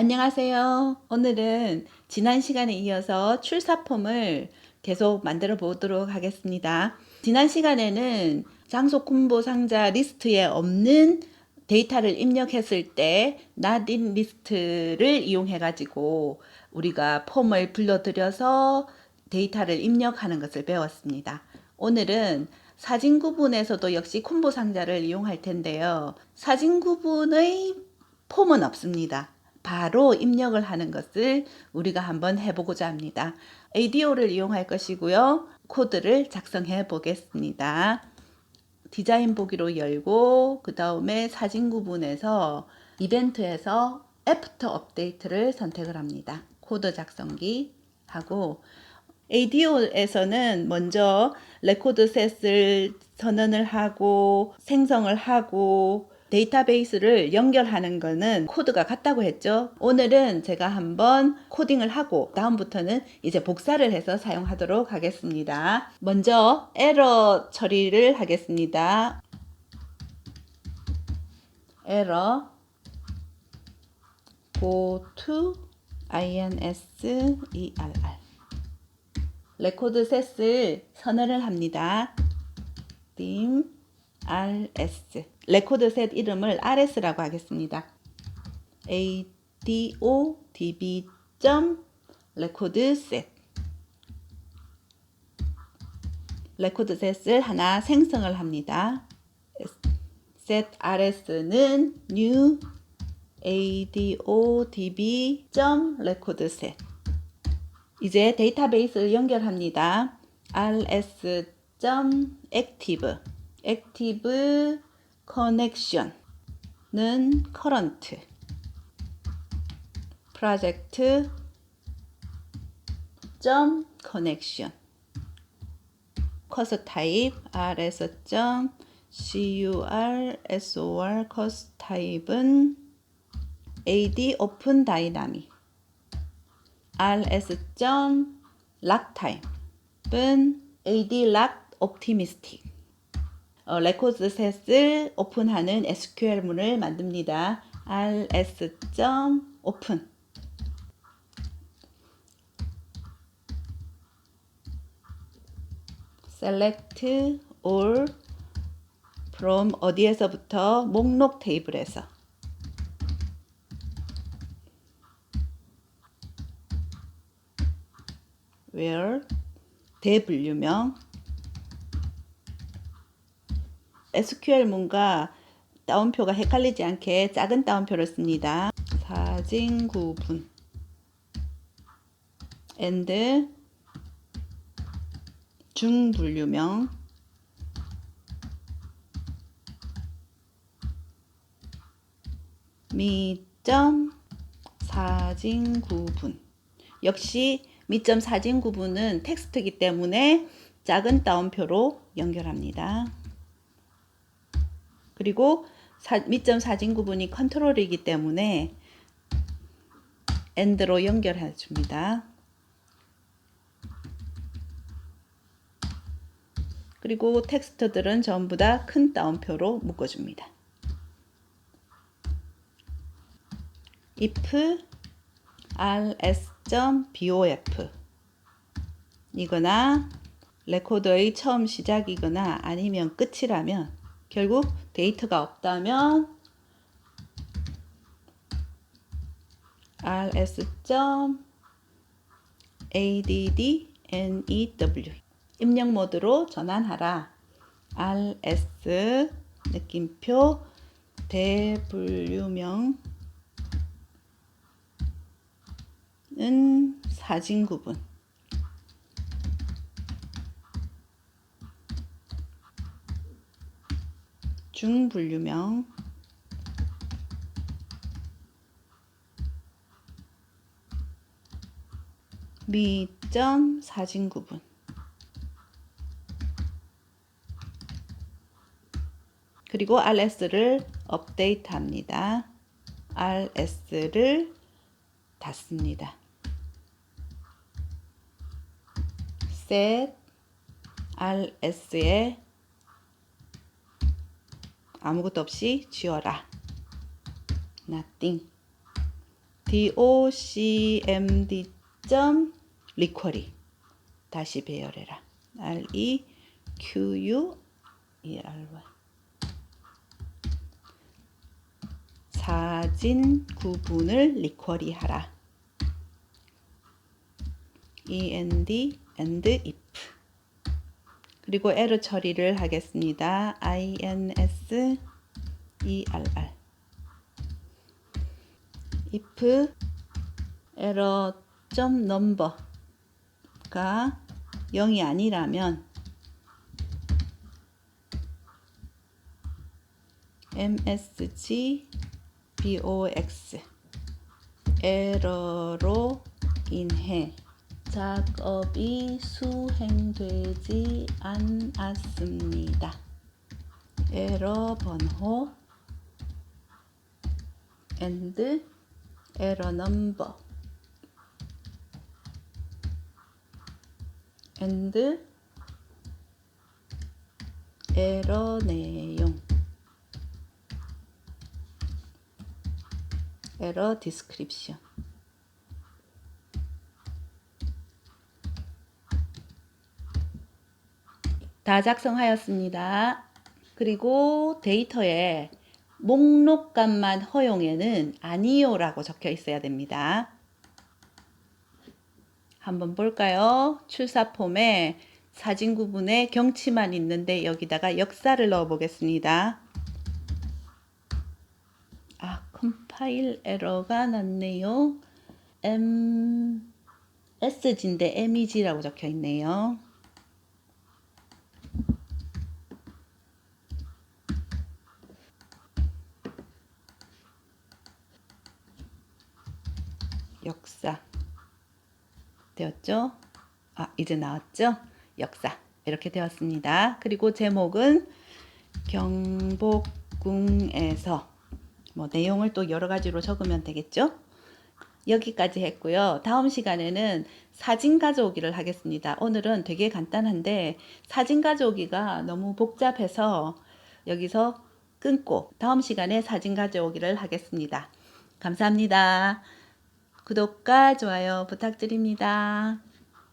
안녕하세요. 오늘은 지난 시간에 이어서 출사폼을 계속 만들어 보도록 하겠습니다. 지난 시간에는 장소 콤보 상자 리스트에 없는 데이터를 입력했을 때 not 리스트를 이용해 가지고 우리가 폼을 불러들여서 데이터를 입력하는 것을 배웠습니다. 오늘은 사진 구분에서도 역시 콤보 상자를 이용할 텐데요. 사진 구분의 폼은 없습니다. 바로 입력을 하는 것을 우리가 한번 해보고자 합니다. ADO를 이용할 것이고요. 코드를 작성해 보겠습니다. 디자인 보기로 열고 그 다음에 사진 구분에서 이벤트에서 애프터 업데이트를 선택을 합니다. 코드 작성기 하고 ADO에서는 먼저 레코드 셋을 선언을 하고 생성을 하고 데이터베이스를 연결하는 거는 코드가 같다고 했죠. 오늘은 제가 한번 코딩을 하고 다음부터는 이제 복사를 해서 사용하도록 하겠습니다. 먼저 에러 처리를 하겠습니다. 에러 go to inserr 레코드 셋을 선언을 합니다. 빔 rs 레코드 셋 이름을 rs라고 하겠습니다. ado db 레코드 셋 레코드 셋을 하나 생성을 합니다. set rs는 new ado db record 이제 데이터베이스를 연결합니다. Active connection는 current project 점 connection course type rs 점 cur sor course type은 ad open dynamic rs 점 time은 ad optimistic 어, 레코드 셋을 오픈하는 SQL문을 만듭니다. rs.open select all from 어디에서부터 목록 테이블에서 where 대분류명 SQL문과 따옴표가 헷갈리지 않게 작은 따옴표를 씁니다. 사진 구분 and 중분류명 미점 사진 구분 역시 미점 사진 구분은 텍스트이기 때문에 작은 따옴표로 연결합니다. 그리고 사, 밑점 사진 구분이 컨트롤이기 때문에 엔드로 연결해 줍니다. 그리고 텍스트들은 전부 다 큰 따옴표로 묶어줍니다. if rs.bof 이거나 레코더의 처음 시작이거나 아니면 끝이라면 결국 데이터가 없다면 rs.addnew 입력 모드로 전환하라. rs 느낌표 대분류명은 사진 구분 중분류명 미점 사진 구분 그리고 rs를 업데이트 합니다. rs를 닫습니다. set rs에 아무것도 없이 지워라. nothing. docmd 점 리쿼리. 다시 배열해라. R e q u e r y 사진 구분을 리쿼리하라. End and if 그리고 에러 처리를 하겠습니다. ins err if error 점 number가 0이 아니라면 msg box 에러로 인해 작업이 수행되지 않았습니다. 에러 번호 and 에러 넘버 and 에러 내용 에러 디스크립션 다 작성하였습니다. 그리고 데이터에 목록값만 허용에는 아니요라고 적혀 있어야 됩니다. 한번 볼까요? 출사 폼에 사진 구분에 경치만 있는데 여기다가 역사를 넣어 보겠습니다. 아, 컴파일 에러가 났네요. M SG인데 MEG라고 적혀 있네요. 역사 되었죠? 아, 이제 나왔죠? 역사 이렇게 되었습니다. 그리고 제목은 경복궁에서 뭐 내용을 또 여러 가지로 적으면 되겠죠? 여기까지 했고요. 다음 시간에는 사진 가져오기를 하겠습니다. 오늘은 되게 간단한데 사진 가져오기가 너무 복잡해서 여기서 끊고 다음 시간에 사진 가져오기를 하겠습니다. 감사합니다. 구독과 좋아요 부탁드립니다.